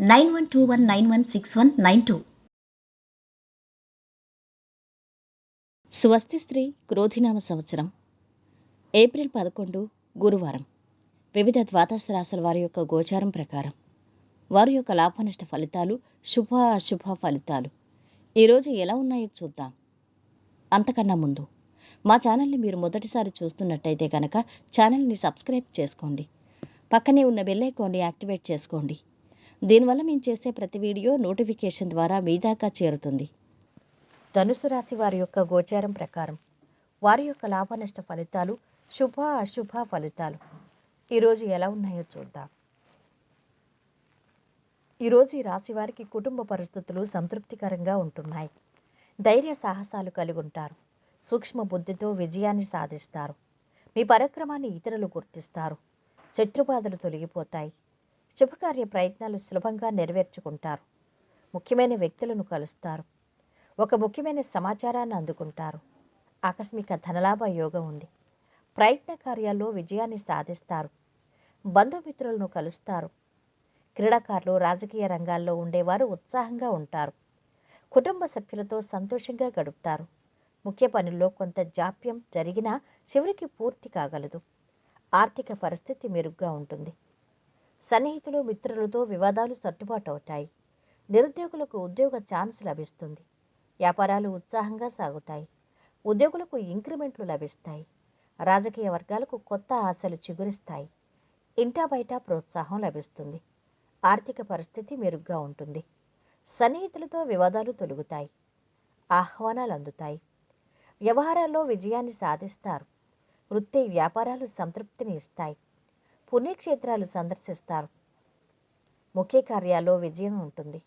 nine one two one nine one six one nine two. స్వస్తి స్త్రీ క్రోధినామ సంవత్సరం. ఏప్రిల్ పదకొండు గురువారం. వివిధ ద్వాదశ రాశుల వారి యొక్క గోచారం ప్రకారం. వారి యొక్క లాభనష్ట ఫలితాలు శుభ అశుభ ఫలితాలు. ఈరోజు ఎలా ఉన్నాయో చూద్దాం. అంతకన్నా ముందు మా ఛానల్ని మీరు మొదటిసారి చూస్తున్నట్టయితే కనుక ఛానల్ని సబ్స్క్రైబ్ చేసుకోండి. పక్కనే ఉన్న బెల్ ఐకాన్ని యాక్టివేట్ చేసుకోండి. దీనివల్ల మేము చేసే ప్రతి వీడియో నోటిఫికేషన్ ద్వారా మీ దాకా చేరుతుంది. ధనుసు రాశి వారి యొక్క గోచారం ప్రకారం వారి యొక్క లాభనష్ట ఫలితాలు శుభ అశుభ ఫలితాలు. ఈరోజు ఎలా ఉన్నాయో చూద్దాం. ఈరోజు ఈ రాశి వారికి కుటుంబ పరిస్థితులు సంతృప్తికరంగా ఉంటున్నాయి. ధైర్య సాహసాలు కలిగి ఉంటారు. సూక్ష్మ బుద్ధితో విజయాన్ని సాధిస్తారు. మీ పరక్రమాన్ని ఇతరులు గుర్తిస్తారు. శత్రుబాధలు తొలగిపోతాయి. శుభకార్య ప్రయత్నాలు సులభంగా నెరవేర్చుకుంటారు. ముఖ్యమైన వ్యక్తులను కలుస్తారు. ఒక ముఖ్యమైన సమాచారాన్ని అందుకుంటారు. ఆకస్మిక ధనలాభ యోగం ఉంది. ప్రయత్న కార్యాల్లో విజయాన్ని సాధిస్తారు. బంధుమిత్రులను కలుస్తారు. క్రీడాకారులు రాజకీయ రంగాల్లో ఉండేవారు ఉత్సాహంగా ఉంటారు. కుటుంబ సభ్యులతో సంతోషంగా గడుపుతారు. ముఖ్య పనుల్లో కొంత జాప్యం జరిగినా చివరికి పూర్తి కాగలదు. ఆర్థిక పరిస్థితి మెరుగ్గా ఉంటుంది. సన్నిహితులు మిత్రులతో వివాదాలు సర్దుబాటు అవుతాయి నిరుద్యోగులకు ఉద్యోగ ఛాన్స్ లభిస్తుంది. వ్యాపారాలు ఉత్సాహంగా సాగుతాయి. ఉద్యోగులకు ఇంక్రిమెంట్లు లభిస్తాయి. రాజకీయ వర్గాలకు కొత్త ఆశలు చిగురిస్తాయి. ఇంటా బయట ప్రోత్సాహం లభిస్తుంది. ఆర్థిక పరిస్థితి మెరుగ్గా ఉంటుంది. సన్నిహితులతో వివాదాలు తొలుగుతాయి. ఆహ్వానాలు అందుతాయి. వ్యవహారాల్లో విజయాన్ని సాధిస్తారు. వృత్తి వ్యాపారాలు సంతృప్తిని ఇస్తాయి. పుణ్యక్షేత్రాలు సందర్శిస్తారు. ముఖ్య కార్యాల్లో విజయం ఉంటుంది.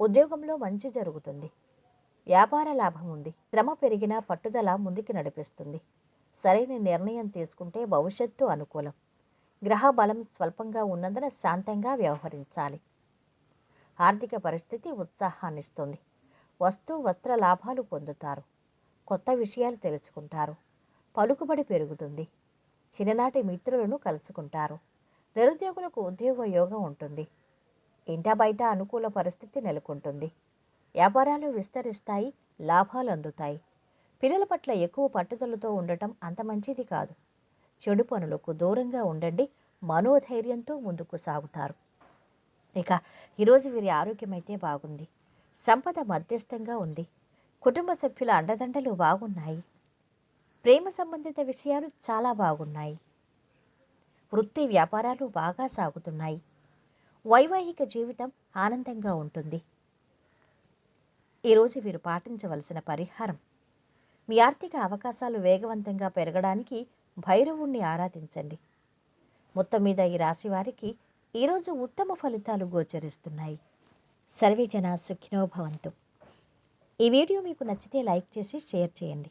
ఉద్యోగంలో మంచి జరుగుతుంది. వ్యాపార లాభం ఉంది. శ్రమ పెరిగినా పట్టుదల ముందుకు నడిపిస్తుంది. సరైన నిర్ణయం తీసుకుంటే భవిష్యత్తు అనుకూలం. గ్రహ బలం స్వల్పంగా ఉన్నందున శాంతంగా వ్యవహరించాలి. ఆర్థిక పరిస్థితి ఉత్సాహాన్నిస్తుంది. వస్తు వస్త్ర లాభాలు పొందుతారు. కొత్త విషయాలు తెలుసుకుంటారు. పలుకుబడి పెరుగుతుంది. చిన్ననాటి మిత్రులను కలుసుకుంటారు. నిరుద్యోగులకు ఉద్యోగ యోగం ఉంటుంది. ఇంట బయట అనుకూల పరిస్థితి నెలకొంటుంది. వ్యాపారాలు విస్తరిస్తాయి లాభాలు అందుతాయి. పిల్లల పట్ల ఎక్కువ పట్టుదలతో ఉండటం అంత మంచిది కాదు. చెడు పనులకు దూరంగా ఉండండి మనోధైర్యంతో ముందుకు సాగుతారు. ఇక ఈరోజు వీరి ఆరోగ్యం అయితే బాగుంది. సంపద మధ్యస్థంగా ఉంది. కుటుంబ సభ్యుల అండదండలు బాగున్నాయి. ప్రేమ సంబంధిత విషయాలు చాలా బాగున్నాయి. వృత్తి వ్యాపారాలు బాగా సాగుతున్నాయి. వైవాహిక జీవితం ఆనందంగా ఉంటుంది. ఈరోజు వీరు పాటించవలసిన పరిహారం మీ ఆర్థిక అవకాశాలు వేగవంతంగా పెరగడానికి భైరవుణ్ణి ఆరాధించండి. మొత్తం మీద ఈ రాశి వారికి ఈరోజు ఉత్తమ ఫలితాలు గోచరిస్తున్నాయి. సర్వే జన సుఖినోభవంతు ఈ వీడియో మీకు నచ్చితే లైక్ చేసి షేర్ చేయండి.